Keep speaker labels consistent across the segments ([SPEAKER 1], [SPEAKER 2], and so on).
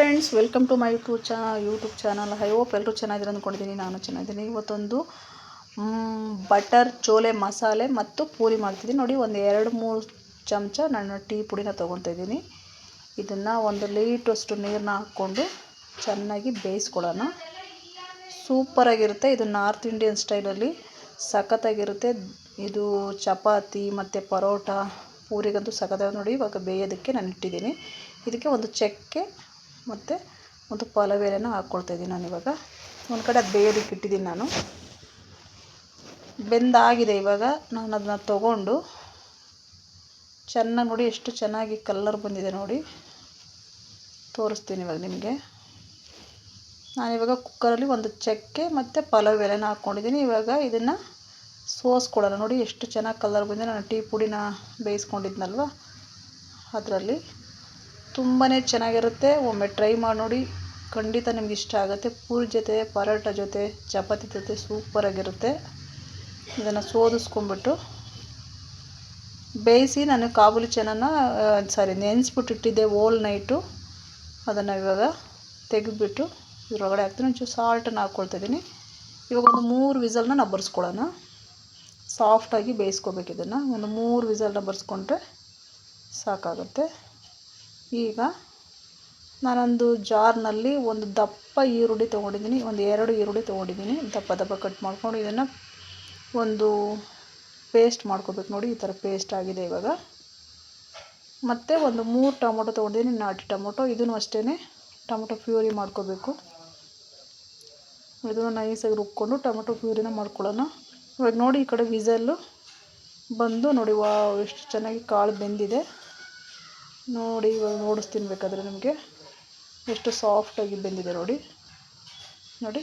[SPEAKER 1] Friends welcome to my YouTube ಚಾ YouTube channel I hope ಎಲ್ಲರೂ ಚೆನ್ನಾಗಿರೋ ಅಂದ್ಕೊಂಡಿದ್ದೀನಿ, ನಾನು ಚೆನ್ನಾಗಿದ್ದೀನಿ. ಇವತ್ತೊಂದು ಬಟರ್ ಚೋಲೆ ಮಸಾಲೆ ಮತ್ತು ಪೂರಿ ಮಾಡ್ತಿದ್ದೀನಿ. ನೋಡಿ, ಒಂದು ಎರಡು, ಮೂರು ಚಮಚ ನಾನು ಟೀ ಪುಡಿನ ತೊಗೊತಾ ಇದ್ದೀನಿ. ಇದನ್ನು ಒಂದು ಲೀಟ್ರಷ್ಟು ನೀರನ್ನ ಹಾಕ್ಕೊಂಡು ಚೆನ್ನಾಗಿ ಬೇಯಿಸ್ಕೊಳ್ಳೋಣ. ಸೂಪರಾಗಿರುತ್ತೆ ಇದು ನಾರ್ತ್ ಇಂಡಿಯನ್ ಸ್ಟೈಲಲ್ಲಿ ಸಖತ್ತಾಗಿರುತ್ತೆ. ಇದು ಚಪಾತಿ ಮತ್ತು ಪರೋಟ, ಪೂರಿಗಂತೂ ಸಖತ್ತಾಗಿ ನೋಡಿ, ಇವಾಗ ಬೇಯೋದಕ್ಕೆ ನಾನು ಇಟ್ಟಿದ್ದೀನಿ ಇದಕ್ಕೆ ಒಂದು ಚಕ್ಕೆ ಮತ್ತು ಒಂದು ಪಲಾವ್ ಎಲೆನ ಹಾಕ್ಕೊಳ್ತಾಯಿದ್ದೀನಿ ನಾನು ಇವಾಗ. ಒಂದು ಕಡೆ ಅದು ಬೇಯೋದಕ್ಕೆ ಇಟ್ಟಿದ್ದೀನಿ ನಾನು. ಬೆಂದಾಗಿದೆ ಇವಾಗ. ನಾನು ಅದನ್ನ ತಗೊಂಡು ಚೆನ್ನಾಗಿ ನೋಡಿ ಎಷ್ಟು ಚೆನ್ನಾಗಿ ಕಲ್ಲರ್ ಬಂದಿದೆ ನೋಡಿ. ತೋರಿಸ್ತೀನಿ ಇವಾಗ ನಿಮಗೆ. ನಾನಿವಾಗ ಕುಕ್ಕರಲ್ಲಿ ಒಂದು ಚಕ್ಕೆ ಮತ್ತು ಪಲಾವ್ ಎಲೆನ ಹಾಕ್ಕೊಂಡಿದ್ದೀನಿ. ಇವಾಗ ಇದನ್ನು ಸೋಸ್ಕೊಡೋಣ ನೋಡಿ ಎಷ್ಟು ಚೆನ್ನಾಗಿ ಕಲರ್ ಬಂದಿದೆ. ನಾನು ಟೀ ಪುಡಿನ ಬೇಯಿಸ್ಕೊಂಡಿದ್ನಲ್ವ? ಅದರಲ್ಲಿ. ತುಂಬಾ ಚೆನ್ನಾಗಿರುತ್ತೆ. ಒಮ್ಮೆ ಟ್ರೈ ಮಾಡಿ ನೋಡಿ. ಖಂಡಿತ ನಿಮ್ಗೆ ಇಷ್ಟ ಆಗುತ್ತೆ. ಪೂರಿ ಜೊತೆ, ಪರೋಟ ಜೊತೆ, ಚಪಾತಿ ಜೊತೆ ಸೂಪರಾಗಿರುತ್ತೆ ಇದನ್ನು ಸೋದಿಸ್ಕೊಂಬಿಟ್ಟು ಬೇಯಿಸಿ ನಾನು ಕಾಬುಲಿ ಚೆನ್ನ ಸಾರಿ ನೆನೆಸ್ಬಿಟ್ಟು ಇಟ್ಟಿದ್ದೆ ಓಲ್ ನೈಟು ಅದನ್ನು ಇವಾಗ ತೆಗೆದುಬಿಟ್ಟು ಇದ್ರೊಳಗಡೆ ಹಾಕ್ತೀನಿ. ಒಂಚೂರು ಸಾಲ್ಟನ್ನು ಹಾಕ್ಕೊಳ್ತಿದ್ದೀನಿ ಇವಾಗ ಒಂದು ಮೂರು ವಿಸಲ್ನ ನಾವು ಬರ್ಸ್ಕೊಳ್ಳೋಣ. ಸಾಫ್ಟಾಗಿ ಬೇಯಿಸ್ಕೋಬೇಕು ಇದನ್ನು. ಒಂದು ಮೂರು ವಿಸಲ್ನ ಬರ್ಸ್ಕೊಂಡ್ರೆ ಸಾಕಾಗುತ್ತೆ. ಈಗ ನಾನೊಂದು ಜಾರ್ನಲ್ಲಿ ಒಂದು ದಪ್ಪ ಈರುಳ್ಳಿ ತೊಗೊಂಡಿದ್ದೀನಿ. ಒಂದು ಎರಡು ಈರುಳ್ಳಿ ತೊಗೊಂಡಿದ್ದೀನಿ. ದಪ್ಪ ದಪ್ಪ ಕಟ್ ಮಾಡ್ಕೊಂಡು ಇದನ್ನು ಒಂದು ಪೇಸ್ಟ್ ಮಾಡ್ಕೋಬೇಕು ನೋಡಿ, ಈ ಥರ ಪೇಸ್ಟ್ ಆಗಿದೆ ಇವಾಗ. ಮತ್ತು ಒಂದು ಮೂರು ಟೊಮೊಟೊ ತೊಗೊಂಡಿದ್ದೀನಿ, ನಾಟಿ ಟೊಮೊಟೊ. ಇದನ್ನು ಅಷ್ಟೇ ಟೊಮೊಟೊ ಪ್ಯೂರಿ ಮಾಡ್ಕೋಬೇಕು. ಇದನ್ನು ನೈಸಾಗಿ ರುಬ್ಕೊಂಡು ಟೊಮೊಟೊ ಪ್ಯೂರಿನ ಮಾಡ್ಕೊಳ್ಳೋಣ. ಇವಾಗ ನೋಡಿ ಈ ಕಡೆ ವಿಸಲ್ಲು ಬಂದು ನೋಡಿ ವಾ ಎಷ್ಟು ಚೆನ್ನಾಗಿ ಕಾಳು ಬೆಂದಿದೆ. ನೋಡಿ, ಇವಾಗ ನೋಡಿಸ್ತೀನಿ ಬೇಕಾದರೆ ನಿಮಗೆ ಎಷ್ಟು ಸಾಫ್ಟಾಗಿ ಬೆಂದಿದೆ ನೋಡಿ. ನೋಡಿ,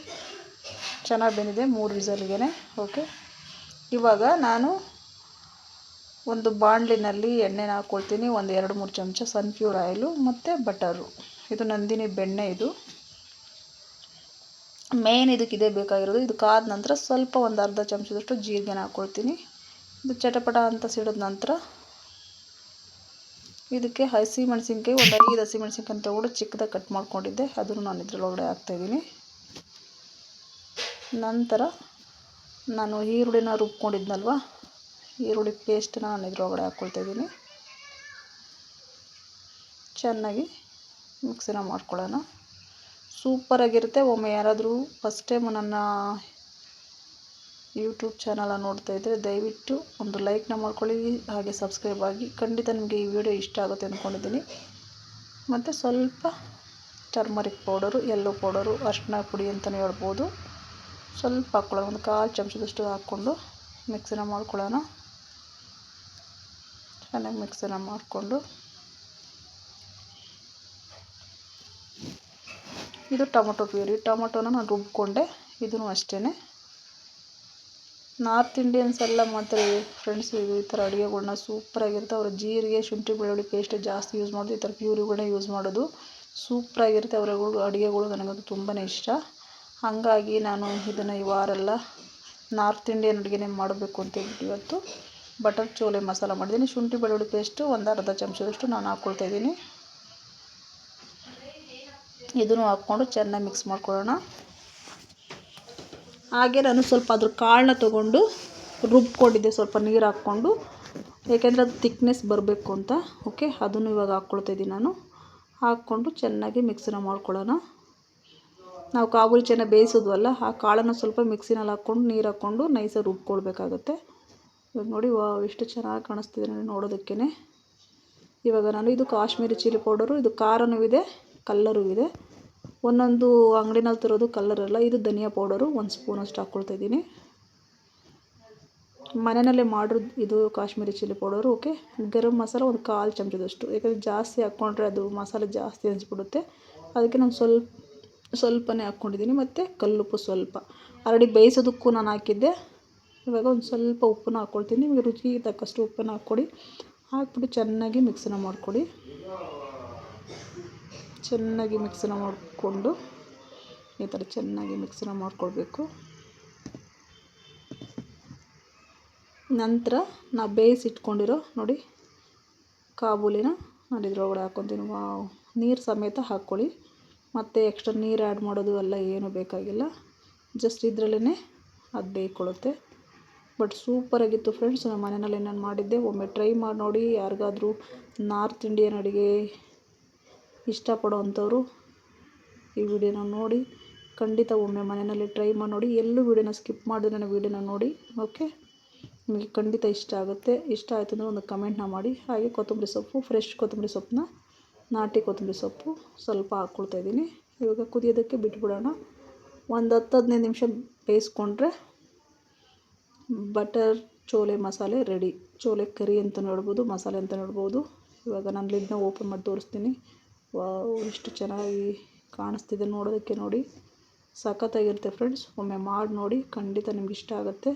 [SPEAKER 1] ಚೆನ್ನಾಗಿ ಬೆಂದಿದೆ ಮೂರು ವಿಸಲ್ಗೆ ಓಕೆ ಇವಾಗ ನಾನು ಒಂದು ಬಾಣಲಿನಲ್ಲಿ ಎಣ್ಣೆನ ಹಾಕ್ಕೊಳ್ತೀನಿ ಒಂದು ಎರಡು ಮೂರು ಚಮಚ ಸನ್ಫ್ಯೂರ್ ಆಯಿಲು ಮತ್ತು ಬಟರು ಇದು ನಂದಿನಿ ಬೆಣ್ಣೆ ಇದು. ಮೇನ್ ಇದಕ್ಕೆ ಇದೇ ಬೇಕಾಗಿರೋದು. ಇದು ಕಾದ ನಂತರ ಸ್ವಲ್ಪ ಒಂದು ಅರ್ಧ ಚಮಚದಷ್ಟು ಜೀರಿಗೆನ ಹಾಕ್ಕೊಳ್ತೀನಿ ಇದು ಚಟಪಟ ಅಂತ ಸಿಡಿದ ನಂತರ ಇದಕ್ಕೆ ಹಸಿ ಮೆಣಸಿನ್ಕಾಯಿ, ಒಂದು ಐದು ಹಸಿ ಮೆಣಸಿನ್ಕಾಯಿ ತಗೊಂಡು ಚಿಕ್ಕದಾಗಿ ಕಟ್ ಮಾಡ್ಕೊಂಡಿದ್ದೆ. ಅದನ್ನು ನಾನು ಇದ್ರೊಳಗಡೆ ಹಾಕ್ತಾಯಿದ್ದೀನಿ ನಂತರ ನಾನು ಈರುಳ್ಳಿನ ರುಬ್ಕೊಂಡಿದ್ನಲ್ವ? ಈರುಳ್ಳಿ ಪೇಸ್ಟನ್ನ ನಾನು ಇದ್ರೊಳಗಡೆ ಹಾಕ್ಕೊಳ್ತಾಯಿದ್ದೀನಿ ಚೆನ್ನಾಗಿ ಮಿಕ್ಸಿನ ಮಾಡ್ಕೊಳ್ಳೋಣ. ಸೂಪರಾಗಿರುತ್ತೆ. ಒಮ್ಮೆ ಯಾರಾದರೂ ಫಸ್ಟ್ ಟೈಮ್ ನನ್ನ ಯೂಟ್ಯೂಬ್ ಚಾನಲ ನೋಡ್ತಾ ಇದ್ದರೆ ದಯವಿಟ್ಟು ಒಂದು ಲೈಕ್ನ ಮಾಡ್ಕೊಳ್ಳಿ, ಹಾಗೆ ಸಬ್ಸ್ಕ್ರೈಬ್ ಆಗಿ. ಖಂಡಿತ ನಿಮಗೆ ಈ ವಿಡಿಯೋ ಇಷ್ಟ ಆಗುತ್ತೆ ಅಂದ್ಕೊಂಡಿದ್ದೀನಿ ಮತ್ತು ಸ್ವಲ್ಪ ಟರ್ಮರಿಕ್ ಪೌಡರು ಎಲ್ಲೋ ಪೌಡರು ಅರ್ಶಿನ ಪುಡಿ ಅಂತಲೇ ಹೇಳ್ಬೋದು. ಸ್ವಲ್ಪ ಹಾಕ್ಕೊಳ್ಳೋಣ, ಒಂದು ಕಾಲು ಚಮಚದಷ್ಟು ಹಾಕ್ಕೊಂಡು ಮಿಕ್ಸಿನ ಮಾಡ್ಕೊಳ್ಳೋಣ. ಚೆನ್ನಾಗಿ ಮಿಕ್ಸಿನ ಮಾಡಿಕೊಂಡು. ಇದು ಟೊಮೊಟೊ ಪ್ಯೂರಿ. ಟೊಮೊಟೊನ ನಾನು ರುಬ್ಕೊಂಡೆ. ಇದೂ ಅಷ್ಟೇ ನಾರ್ತ್ ಇಂಡಿಯನ್ಸ್ ಎಲ್ಲ ಮಾಡ್ತಾರೆ ಫ್ರೆಂಡ್ಸ್ ಈ ಥರ ಅಡುಗೆಗಳ್ನ ಸೂಪರಾಗಿರುತ್ತೆ ಅವರ ಜೀರಿಗೆ, ಶುಂಠಿ, ಬೆಳ್ಳುಳ್ಳಿ ಪೇಸ್ಟ್ ಜಾಸ್ತಿ ಯೂಸ್ ಮಾಡೋದು, ಈ ಥರ ಪ್ಯೂರಿಗಳನ್ನ ಯೂಸ್ ಮಾಡೋದು ಸೂಪರಾಗಿರುತ್ತೆ ಅವರ ಅಡುಗೆಗಳು ನನಗಂತೂ ತುಂಬಾ ಇಷ್ಟ. ಹಾಗಾಗಿ ನಾನು ಇದನ್ನು ಈ ವಾರೆಲ್ಲ ನಾರ್ತ್ ಇಂಡಿಯನ್ ಅಡುಗೆನೇ ಮಾಡಬೇಕು ಅಂತ ಹೇಳ್ಬಿಟ್ಟು ಇವತ್ತು ಬಟರ್ ಚೋಲೆ ಮಸಾಲ ಮಾಡಿದ್ದೀನಿ. ಶುಂಠಿ, ಬೆಳ್ಳುಳ್ಳಿ ಪೇಸ್ಟು ಒಂದು ಅರ್ಧ ಚಮಚದಷ್ಟು ನಾನು ಹಾಕ್ಕೊಳ್ತಾಯಿದ್ದೀನಿ ಇದನ್ನು ಹಾಕ್ಕೊಂಡು ಚೆನ್ನಾಗಿ ಮಿಕ್ಸ್ ಮಾಡ್ಕೊಳ್ಳೋಣ. ಹಾಗೆ ನಾನು ಸ್ವಲ್ಪ ಅದ್ರ ಕಾಳನ್ನ ತೊಗೊಂಡು ರುಬ್ಕೊಂಡಿದ್ದೆ, ಸ್ವಲ್ಪ ನೀರು ಹಾಕ್ಕೊಂಡು. ಏಕೆಂದರೆ ಅದು ತಿಕ್ನೆಸ್ ಬರಬೇಕು ಅಂತ. ಓಕೆ ಅದನ್ನು ಇವಾಗ ಹಾಕ್ಕೊಳ್ತಾ ಇದ್ದೀನಿ ನಾನು. ಹಾಕ್ಕೊಂಡು ಚೆನ್ನಾಗಿ ಮಿಕ್ಸಿನ ಮಾಡ್ಕೊಳ್ಳೋಣ. ನಾವು ಕಾಬೂಲಿ ಚೆನ್ನಾಗಿ ಬೇಯಿಸಿದ್ವಲ್ಲ ಆ ಕಾಳನ್ನು ಸ್ವಲ್ಪ ಮಿಕ್ಸಿನಲ್ಲಿ ಹಾಕ್ಕೊಂಡು ನೀರು ಹಾಕ್ಕೊಂಡು ನೈಸಾಗಿ ರುಬ್ಕೊಳ್ಬೇಕಾಗತ್ತೆ. ಇವಾಗ ನೋಡಿ ವಾ ಎಷ್ಟು ಚೆನ್ನಾಗಿ ಕಾಣಿಸ್ತಿದೆ ನೋಡಿ ನೋಡೋದಕ್ಕೇ ಇವಾಗ ನಾನು ಇದು ಕಾಶ್ಮೀರಿ ಚಿಲ್ಲಿ ಪೌಡರು, ಇದು ಖಾರನೂ ಇದೆ, ಕಲ್ಲರೂ ಇದೆ. ಒಂದೊಂದು ಅಂಗಡಿನಲ್ಲಿ ತರೋದು ಕಲರ್ ಅಲ್ಲ ಇದು ಧನಿಯಾ ಪೌಡರು ಒಂದು ಸ್ಪೂನ್ ಅಷ್ಟು ಹಾಕ್ಕೊಳ್ತಾ ಇದ್ದೀನಿ. ಮನೆಯಲ್ಲೇ ಮಾಡಿರೋದು ಇದು Kashmiri chilli powder okay garam masala ಒಂದು ಕಾಲು ಚಮಚದಷ್ಟು, ಯಾಕಂದರೆ ಜಾಸ್ತಿ ಹಾಕ್ಕೊಂಡ್ರೆ ಅದು ಮಸಾಲೆ ಜಾಸ್ತಿ ಅನಿಸ್ಬಿಡುತ್ತೆ. ಅದಕ್ಕೆ ನಾನು ಸ್ವಲ್ಪ, ಸ್ವಲ್ಪನೇ ಹಾಕ್ಕೊಂಡಿದ್ದೀನಿ ಮತ್ತು ಕಲ್ಲುಪ್ಪು ಸ್ವಲ್ಪ. ಆಲ್ರೆಡಿ ಬೇಯಿಸೋದಕ್ಕೂ ನಾನು ಹಾಕಿದ್ದೆ. ಇವಾಗ ಒಂದು ಸ್ವಲ್ಪ ಉಪ್ಪನ್ನ ಹಾಕ್ಕೊಳ್ತೀನಿ ನಿಮಗೆ ರುಚಿಗೆ ತಕ್ಕಷ್ಟು ಉಪ್ಪನ್ನು ಹಾಕ್ಕೊಡಿ. ಹಾಕ್ಬಿಟ್ಟು ಚೆನ್ನಾಗಿ ಮಿಕ್ಸನ್ನ ಮಾಡಿಕೊಡಿ. ಚೆನ್ನಾಗಿ ಮಿಕ್ಸನ್ನ ಮಾಡಿಕೊಂಡು, ಈ ಥರ ಚೆನ್ನಾಗಿ ಮಿಕ್ಸನ್ನ ಮಾಡಿಕೊಳ್ಬೇಕು. ನಂತರ ನಾವು ಬೇಯಿಸಿಟ್ಕೊಂಡಿರೋ ನೋಡಿ, ಕಾಬೂಲಿನ ನಾನು ಇದ್ರೊಳಗಡೆ ಹಾಕ್ಕೊತೀನಿ ವಾವ್! ನೀರು ಸಮೇತ ಹಾಕ್ಕೊಳ್ಳಿ ಮತ್ತು ಎಕ್ಸ್ಟ್ರಾ ನೀರು ಆ್ಯಡ್ ಮಾಡೋದು ಎಲ್ಲ ಏನೂ ಬೇಕಾಗಿಲ್ಲ. ಜಸ್ಟ್ ಇದರಲ್ಲೇ ಅದು ಬೇಯ್ಕೊಳ್ಳುತ್ತೆ. ಬಟ್ ಸೂಪರಾಗಿತ್ತು ಫ್ರೆಂಡ್ಸ್ ನಮ್ಮ ಮನೆಯಲ್ಲಿ ನಾನು ಮಾಡಿದ್ದೆ. ಒಮ್ಮೆ ಟ್ರೈ ಮಾಡಿ ನೋಡಿ. ಯಾರಿಗಾದ್ರೂ ನಾರ್ತ್ ಇಂಡಿಯನ್ ಅಡುಗೆ ಇಷ್ಟಪಡೋ ಅಂಥವ್ರು ಈ ವಿಡಿಯೋನ ನೋಡಿ, ಖಂಡಿತ ಒಮ್ಮೆ ಮನೆಯಲ್ಲಿ ಟ್ರೈ ಮಾಡಿ ನೋಡಿ, ಎಲ್ಲೂ ವಿಡಿಯೋನ ಸ್ಕಿಪ್ ಮಾಡಿದ್ರೆ ನನ್ನ ವಿಡಿಯೋನ ನೋಡಿ ಓಕೆ ನಿಮಗೆ ಖಂಡಿತ ಇಷ್ಟ ಆಗುತ್ತೆ. ಇಷ್ಟ ಆಯಿತು ಅಂದರೆ ಒಂದು ಕಮೆಂಟ್ನ ಮಾಡಿ. ಹಾಗೆ ಕೊತ್ತಂಬರಿ ಸೊಪ್ಪು ಫ್ರೆಶ್ ಕೊತ್ತಂಬರಿ ಸೊಪ್ಪನ್ನ, ನಾಟಿ ಕೊತ್ತಂಬರಿ ಸೊಪ್ಪು ಸ್ವಲ್ಪ ಹಾಕ್ಕೊಳ್ತಾ ಇದ್ದೀನಿ. ಇವಾಗ ಕುದಿಯೋದಕ್ಕೆ ಬಿಟ್ಬಿಡೋಣ. ಒಂದು ಹತ್ತು ಹದಿನೈದು ನಿಮಿಷ ಬೇಯಿಸ್ಕೊಂಡ್ರೆ ಬಟರ್ ಚೋಲೆ ಮಸಾಲೆ ರೆಡಿ ಚೋಲೆ ಕರಿ ಅಂತ ನೋಡ್ಬೋದು ಮಸಾಲೆ ಅಂತ ನೋಡ್ಬೋದು ಇವಾಗ ನಾನು ಲಿಡ್ನ ಓಪನ್ ಮಾಡಿ ತೋರಿಸ್ತೀನಿ. ವಾವ್, ಎಷ್ಟು ಚೆನ್ನಾಗಿ ಕಾಣಿಸ್ತಿದೆ ನೋಡೋದಕ್ಕೆ ನೋಡಿ. ಸಖತ್ತಾಗಿರುತ್ತೆ ಫ್ರೆಂಡ್ಸ್ ಒಮ್ಮೆ ಮಾಡಿ ನೋಡಿ, ಖಂಡಿತ ನಿಮ್ಗೆ ಇಷ್ಟ ಆಗುತ್ತೆ.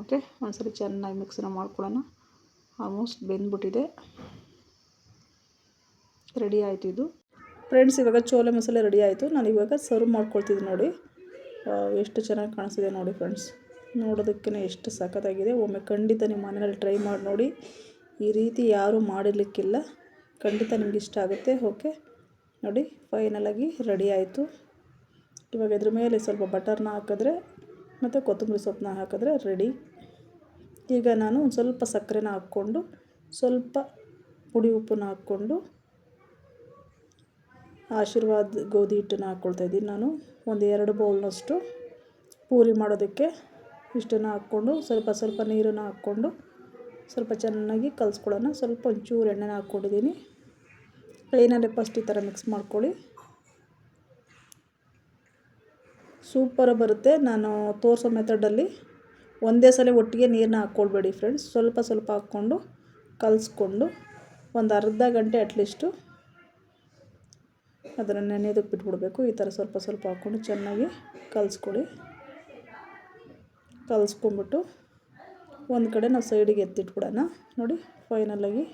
[SPEAKER 1] ಓಕೆ ಒಂದ್ಸರಿ ಚೆನ್ನಾಗಿ ಮಿಕ್ಸನ್ನ ಮಾಡ್ಕೊಳ್ಳೋಣ. ಆಲ್ಮೋಸ್ಟ್ ಬೆಂದ್ಬಿಟ್ಟಿದೆ. ರೆಡಿ ಆಯಿತು ಇದು. ಫ್ರೆಂಡ್ಸ್ ಇವಾಗ ಚೋಲೆ ಮಸಾಲೆ ರೆಡಿ ಆಯಿತು. ನಾನು ಇವಾಗ ಸರ್ವ್ ಮಾಡ್ಕೊಳ್ತಿದ್ದೆ ನೋಡಿ. ಎಷ್ಟು ಚೆನ್ನಾಗಿ ಕಾಣಿಸ್ತಿದೆ ನೋಡಿ ಫ್ರೆಂಡ್ಸ್ ನೋಡೋದಕ್ಕೇ ಎಷ್ಟು ಸಖತ್ತಾಗಿದೆ. ಒಮ್ಮೆ ಖಂಡಿತ ನಿಮ್ಮ ಮನೆಯಲ್ಲಿ ಟ್ರೈ ಮಾಡಿ ನೋಡಿ. ಈ ರೀತಿ ಯಾರೂ ಮಾಡಿರಲಿಕ್ಕಿಲ್ಲ. ಖಂಡಿತ ನಿಮ್ಗೆ ಇಷ್ಟ ಆಗುತ್ತೆ. ಓಕೆ. ನೋಡಿ ಫೈನಲಾಗಿ ರೆಡಿ ಆಯಿತು. ಇವಾಗ ಇದ್ರ ಮೇಲೆ ಸ್ವಲ್ಪ ಬಟರ್ನ ಹಾಕಿದ್ರೆ ಮತ್ತು ಕೊತ್ತಂಬರಿ ಸೊಪ್ಪನ್ನ ಹಾಕಿದ್ರೆ ರೆಡಿ ಈಗ ನಾನು ಒಂದು ಸ್ವಲ್ಪ ಸಕ್ಕರೆನ ಹಾಕ್ಕೊಂಡು, ಸ್ವಲ್ಪ ಪುಡಿ ಉಪ್ಪನ್ನ ಹಾಕ್ಕೊಂಡು, ಆಶೀರ್ವಾದ ಗೋಧಿ ಹಿಟ್ಟನ್ನು ಹಾಕ್ಕೊಳ್ತಾ ಇದ್ದೀನಿ ನಾನು. ಒಂದು ಎರಡು ಬೌಲ್ನಷ್ಟು ಪೂರಿ ಮಾಡೋದಕ್ಕೆ ಇಷ್ಟನ್ನು ಹಾಕ್ಕೊಂಡು, ಸ್ವಲ್ಪ ಸ್ವಲ್ಪ ನೀರನ್ನು ಹಾಕ್ಕೊಂಡು, ಸ್ವಲ್ಪ ಚೆನ್ನಾಗಿ ಕಲಿಸ್ಕೊಳ್ಳೋಣ. ಸ್ವಲ್ಪ ಒಂಚೂರು ಎಣ್ಣೆನ ಹಾಕ್ಕೊಂಡಿದ್ದೀನಿ. ಕೈನಲ್ಲೇ ಫಸ್ಟ್ ಈ ಥರ ಮಿಕ್ಸ್ ಮಾಡ್ಕೊಳ್ಳಿ. ಸೂಪರ ಬರುತ್ತೆ. ನಾನು ತೋರಿಸೋ ಮೆಥಡಲ್ಲಿ ಒಂದೇ ಸಲ ಒಟ್ಟಿಗೆ ನೀರನ್ನ ಹಾಕ್ಕೊಳ್ಬೇಡಿ ಫ್ರೆಂಡ್ಸ್ ಸ್ವಲ್ಪ ಸ್ವಲ್ಪ ಹಾಕ್ಕೊಂಡು ಕಲಿಸ್ಕೊಂಡು ಒಂದು ಅರ್ಧ ಗಂಟೆ ಅಟ್ಲೀಸ್ಟು ಅದನ್ನು ನೆನೆಯೋದಕ್ಕೆ ಬಿಟ್ಬಿಡ್ಬೇಕು. ಈ ಥರ ಸ್ವಲ್ಪ ಸ್ವಲ್ಪ ಹಾಕ್ಕೊಂಡು ಚೆನ್ನಾಗಿ ಕಲಿಸ್ಕೊಡಿ ಕಲಿಸ್ಕೊಂಬಿಟ್ಟು ಒಂದು ಕಡೆ ನಾವು ಸೈಡಿಗೆ ಎತ್ತಿಟ್ಬಿಡೋಣ. ನೋಡಿ ಫೈನಲಾಗಿ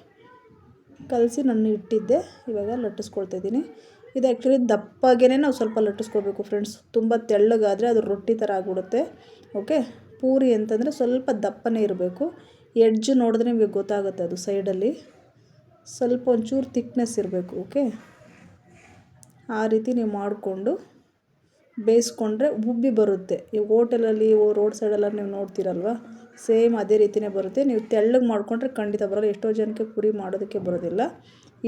[SPEAKER 1] ಕಲಸಿ ನಾನು ಇಟ್ಟಿದ್ದೆ. ಇವಾಗ ಲಟ್ಟಿಸ್ಕೊಳ್ತಾ ಇದ್ದೀನಿ. ಇದು ಆ್ಯಕ್ಚುಲಿ ದಪ್ಪಾಗೇ ನಾವು ಸ್ವಲ್ಪ ಲಟ್ಟಿಸ್ಕೋಬೇಕು ಫ್ರೆಂಡ್ಸ್ ತುಂಬ ತೆಳ್ಳಗಾದರೆ ಅದು ರೊಟ್ಟಿ ಥರ ಆಗಿಬಿಡುತ್ತೆ. ಓಕೆ ಪೂರಿ ಅಂತಂದರೆ ಸ್ವಲ್ಪ ದಪ್ಪನೇ ಇರಬೇಕು. ಎಡ್ಜ್ ನೋಡಿದ್ರೆ ನಿಮಗೆ ಗೊತ್ತಾಗುತ್ತೆ ಅದು ಸೈಡಲ್ಲಿ ಸ್ವಲ್ಪ ಒಂಚೂರು ತಿಕ್ನೆಸ್ ಇರಬೇಕು ಓಕೆ ಆ ರೀತಿ ನೀವು ಮಾಡಿಕೊಂಡು ಬೇಯಿಸ್ಕೊಂಡ್ರೆ ಉಬ್ಬಿ ಬರುತ್ತೆ. ಈ ಹೋಟೆಲಲ್ಲಿ ರೋಡ್ ಸೈಡೆಲ್ಲ ನೀವು ನೋಡ್ತೀರಲ್ವ? ಸೇಮ್ ಅದೇ ರೀತಿಯೇ ಬರುತ್ತೆ. ನೀವು ತೆಳ್ಳಗೆ ಮಾಡಿಕೊಂಡ್ರೆ ಖಂಡಿತ ಬರೋಲ್ಲ. ಎಷ್ಟೋ ಜನಕ್ಕೆ ಪುರಿ ಮಾಡೋದಕ್ಕೆ ಬರೋದಿಲ್ಲ.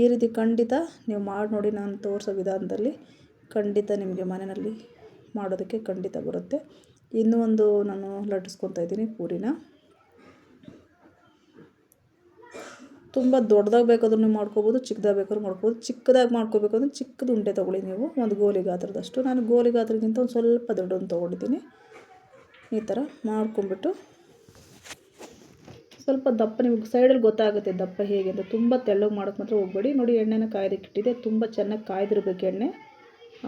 [SPEAKER 1] ಈ ರೀತಿ ಖಂಡಿತ ನೀವು ಮಾಡಿ ನೋಡಿ ನಾನು ತೋರಿಸೋ ವಿಧಾನದಲ್ಲಿ ಖಂಡಿತ ನಿಮಗೆ ಮನೆಯಲ್ಲಿ ಮಾಡೋದಕ್ಕೆ ಖಂಡಿತ ಬರುತ್ತೆ. ಇನ್ನೂ ಒಂದು ನಾನು ಲಟ್ಟಿಸ್ಕೊತಾ ಇದ್ದೀನಿ ಪೂರಿನ. ತುಂಬ ದೊಡ್ಡದಾಗಿ ಬೇಕಾದ್ರೂ ನೀವು ಮಾಡ್ಕೋಬೋದು, ಚಿಕ್ಕದಾಗಿ ಬೇಕಾದ್ರೂ ಮಾಡ್ಕೋಬೋದು. ಚಿಕ್ಕದಾಗಿ ಮಾಡ್ಕೋಬೇಕು ಅಂದರೆ ಚಿಕ್ಕದು ಉಂಡೆ ತೊಗೊಳ್ಳಿ ನೀವು. ಒಂದು ಗೋಲಿ ಗಾತ್ರದಷ್ಟು. ನಾನು ಗೋಲಿ ಗಾತ್ರಕ್ಕಿಂತ ಒಂದು ಸ್ವಲ್ಪ ದೊಡ್ಡದನ್ನು ತೊಗೊಂಡಿದ್ದೀನಿ. ಈ ಥರ ಮಾಡ್ಕೊಂಬಿಟ್ಟು ಸ್ವಲ್ಪ ದಪ್ಪ ನಿಮಗೆ ಸೈಡಲ್ಲಿ ಗೊತ್ತಾಗುತ್ತೆ ದಪ್ಪ ಹೇಗೆ ಅಂತ. ತುಂಬ ತೆಳ್ಳಗೆ ಮಾಡೋಕ್ಕೆ ಮಾತ್ರ ಹೋಗಬೇಡಿ. ನೋಡಿ ಎಣ್ಣೆನ ಕಾಯ್ದಕ್ಕಿಟ್ಟಿದೆ ತುಂಬ ಚೆನ್ನಾಗಿ ಕಾಯ್ದಿರ್ಬೇಕು ಎಣ್ಣೆ.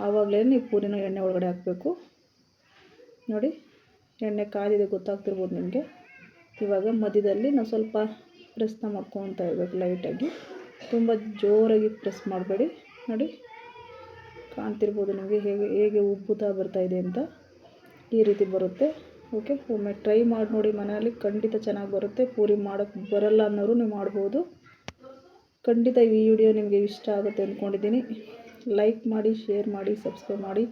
[SPEAKER 1] ಆವಾಗಲೇ ನೀವು ಪೂರಿನ ಎಣ್ಣೆ ಒಳಗಡೆ ಹಾಕಬೇಕು. ನೋಡಿ ಎಣ್ಣೆ ಕಾಯ್ದಿದೆ ಗೊತ್ತಾಗ್ತಿರ್ಬೋದು ನಿಮಗೆ. ಇವಾಗ ಮಧ್ಯದಲ್ಲಿ ನಾವು ಸ್ವಲ್ಪ ಪ್ರೆಸ್ನ ಮಾಡ್ಕೊತಾ ಇರಬೇಕು ಲೈಟಾಗಿ ತುಂಬ ಜೋರಾಗಿ ಪ್ರೆಸ್ ಮಾಡಬೇಡಿ. ನೋಡಿ ಕಾಣ್ತಿರ್ಬೋದು ನಿಮಗೆ ಹೇಗೆ ಹೇಗೆ ಉಬ್ಬುತ್ತಾ ಬರ್ತಾಯಿದೆ ಅಂತ ಈ ರೀತಿ ಬರುತ್ತೆ. ಓಕೆ ಒಮ್ಮೆ ಟ್ರೈ ಮಾಡಿ ನೋಡಿ ಮನೆಯಲ್ಲಿ. ಖಂಡಿತ ಚೆನ್ನಾಗಿ ಬರುತ್ತೆ. ಪೂರಿ ಮಾಡೋಕ್ಕೆ ಬರಲ್ಲ ಅನ್ನೋರು ನೀವು ಮಾಡ್ಬೋದು. ಖಂಡಿತ ಈ ವಿಡಿಯೋ ನಿಮಗೆ ಇಷ್ಟ ಆಗುತ್ತೆ ಅಂದ್ಕೊಂಡಿದ್ದೀನಿ ಲೈಕ್ ಮಾಡಿ ಶೇರ್ ಮಾಡಿ ಸಬ್ಸ್ಕ್ರೈಬ್ ಮಾಡಿ.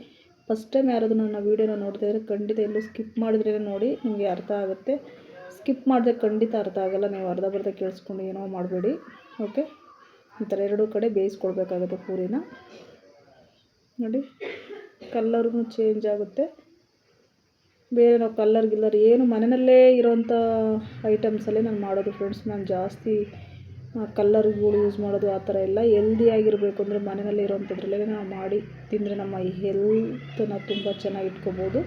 [SPEAKER 1] ಫಸ್ಟ್ ಟೈಮ್ ಯಾರಾದರೂ ನನ್ನ ವೀಡಿಯೋನ ನೋಡ್ತಾ ಇದ್ದರೆ ಖಂಡಿತ ಎಲ್ಲೂ ಸ್ಕಿಪ್ ಮಾಡಿದ್ರೇ ನೋಡಿ ನಿಮಗೆ ಅರ್ಥ ಆಗುತ್ತೆ. ಸ್ಕಿಪ್ ಮಾಡಿದ್ರೆ ಖಂಡಿತ ಅರ್ಥ ಆಗೋಲ್ಲ. ನೀವು ಅರ್ಧ ಬರ್ಧ ಕೇಳಿಸ್ಕೊಂಡು ಏನೋ ಮಾಡಬೇಡಿ. ಓಕೆ ಈ ಥರ ಎರಡೂ ಕಡೆ ಬೇಯಿಸ್ಕೊಳ್ಬೇಕಾಗುತ್ತೆ ಪೂರಿನ. ನೋಡಿ ಕಲ್ಲರೂ ಚೇಂಜ್ ಆಗುತ್ತೆ. ಬೇರೆ ನಾವು ಕಲ್ಲರ್ ಗಿಲ್ಲರ್ ಏನು ಮನೆಯಲ್ಲೇ ಇರೋಂಥ ಐಟಮ್ಸಲ್ಲೇ ನಾನು ಮಾಡೋದು ಫ್ರೆಂಡ್ಸ್ ನಾನು ಜಾಸ್ತಿ ಕಲ್ಲರ್ಗಳು ಯೂಸ್ ಮಾಡೋದು ಆ ಥರ ಎಲ್ಲ ಎಲ್ದಿಯಾಗಿರಬೇಕು ಅಂದರೆ ಮನೆಯಲ್ಲೇ ಇರೋವಂಥದ್ರಲ್ಲೇ ನಾವು ಮಾಡಿ ತಿಂದರೆ ನಮ್ಮ ಹೆಲ್ತನ್ನು ತುಂಬ ಚೆನ್ನಾಗಿ ಇಟ್ಕೋಬೋದು.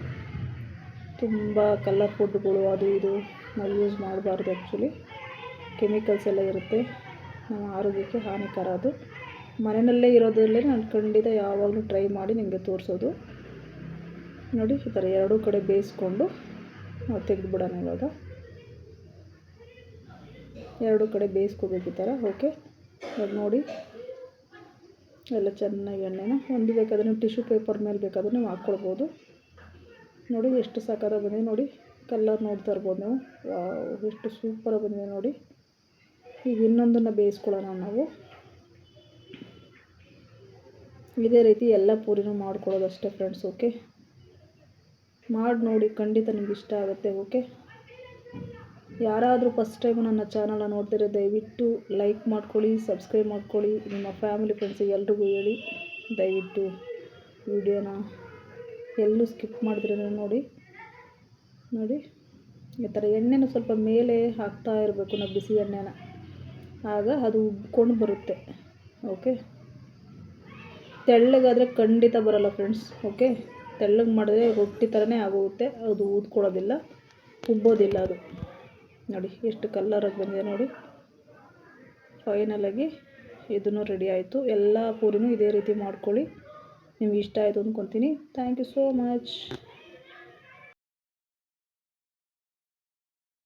[SPEAKER 1] ತುಂಬ ಕಲ್ಲರ್ ಫುಡ್ಗಳು ಅದು ಇದು ನಾವು ಯೂಸ್ ಮಾಡಬಾರ್ದು ಆ್ಯಕ್ಚುಲಿ ಕೆಮಿಕಲ್ಸ್ ಎಲ್ಲ ಇರುತ್ತೆ. ನಮ್ಮ ಆರೋಗ್ಯಕ್ಕೆ ಹಾನಿಕರ ಅದು. ಮನೆಯಲ್ಲೇ ಇರೋದ್ರಲ್ಲೇ ನಾನು ಖಂಡಿತ ಯಾವಾಗಲೂ ಟ್ರೈ ಮಾಡಿ ನಿಮಗೆ ತೋರಿಸೋದು. ನೋಡಿ, ಈ ಥರ ಎರಡೂ ಕಡೆ ಬೇಯಿಸ್ಕೊಂಡು ತೆಗೆದುಬಿಡೋಣ ಇವಾಗ. ಎರಡೂ ಕಡೆ ಬೇಯಿಸ್ಕೋಬೇಕು ಈ ಥರ ಓಕೆ? ನೋಡಿ, ಎಲ್ಲ ಚೆನ್ನಾಗಿ ಎಣ್ಣೆನ ಒಂದು ಬೇಕಾದ್ರೆ ನೀವು ಟಿಶ್ಯೂ ಪೇಪರ್ ಮೇಲೆ ಬೇಕಾದ್ರೆ ನೀವು ಹಾಕ್ಕೊಳ್ಬೋದು. ನೋಡಿ, ಎಷ್ಟು ಸಾಕಾದ ಬಂದಿದೆ ನೋಡಿ ಕಲ್ಲರ್ ನೋಡ್ತಾ ಇರ್ಬೋದು ನಾವು. ಎಷ್ಟು ಸೂಪರಾಗಿ ಬಂದಿದೆ ನೋಡಿ. ಈಗ ಇನ್ನೊಂದನ್ನು ಬೇಯಿಸ್ಕೊಳ್ಳೋಣ ನಾವು. ಇದೇ ರೀತಿ ಎಲ್ಲ ಪೂರಿನೂ ಮಾಡ್ಕೊಳ್ಳೋದು ಅಷ್ಟೇ ಫ್ರೆಂಡ್ಸ್ ಓಕೆ? ಮಾಡಿ ನೋಡಿ, ಖಂಡಿತ ನಿಮ್ಗೆ ಇಷ್ಟ ಆಗುತ್ತೆ, ಓಕೆ? ಯಾರಾದರೂ ಫಸ್ಟ್ ಟೈಮ್ ನನ್ನ ಚಾನಲ್ನ ನೋಡ್ತಿರೋ ದಯವಿಟ್ಟು ಲೈಕ್ ಮಾಡ್ಕೊಳ್ಳಿ ಸಬ್ಸ್ಕ್ರೈಬ್ ಮಾಡ್ಕೊಳ್ಳಿ, ನಿಮ್ಮ ಫ್ಯಾಮಿಲಿ ಫ್ರೆಂಡ್ಸಿಗೆ ಎಲ್ರಿಗೂ ಹೇಳಿ. ದಯವಿಟ್ಟು ವಿಡಿಯೋನ ಎಲ್ಲೂ ಸ್ಕಿಪ್ ಮಾಡಿದ್ರೆ ನೋಡಿ ನೋಡಿ. ಈ ಥರ ಎಣ್ಣೆನ ಸ್ವಲ್ಪ ಮೇಲೆ ಹಾಕ್ತಾ ಇರಬೇಕು, ನಾವು ಬಿಸಿ ಎಣ್ಣೆನ. ಆಗ ಅದು ಉಬ್ಕೊಂಡು ಬರುತ್ತೆ, ಓಕೆ? ತೆಳ್ಳಗಾದರೆ ಖಂಡಿತ ಬರಲ್ಲ ಫ್ರೆಂಡ್ಸ್ ಓಕೆ? ತೆಳ್ಳಗೆ ಮಾಡಿದ್ರೆ ರೊಟ್ಟಿ ಥರನೇ ಆಗೋಗುತ್ತೆ. ಅದು ಊದ್ಕೊಳ್ಳೋದಿಲ್ಲ ಉಬ್ಬೋದಿಲ್ಲ ಅದು. ನೋಡಿ, ಎಷ್ಟು ಕಲ್ಲರಾಗಿ ಬಂದಿದೆ ನೋಡಿ. ಫೈನಲಾಗಿ ಇದನ್ನು ರೆಡಿ ಆಯಿತು. ಎಲ್ಲ ಪೂರಿನೂ ಇದೇ ರೀತಿ ಮಾಡ್ಕೊಳ್ಳಿ. ನಿಮ್ಗೆ ಇಷ್ಟ ಆಯಿತು ಅಂದ್ಕೊತೀನಿ ಥ್ಯಾಂಕ್ ಯು ಸೋ ಮಚ್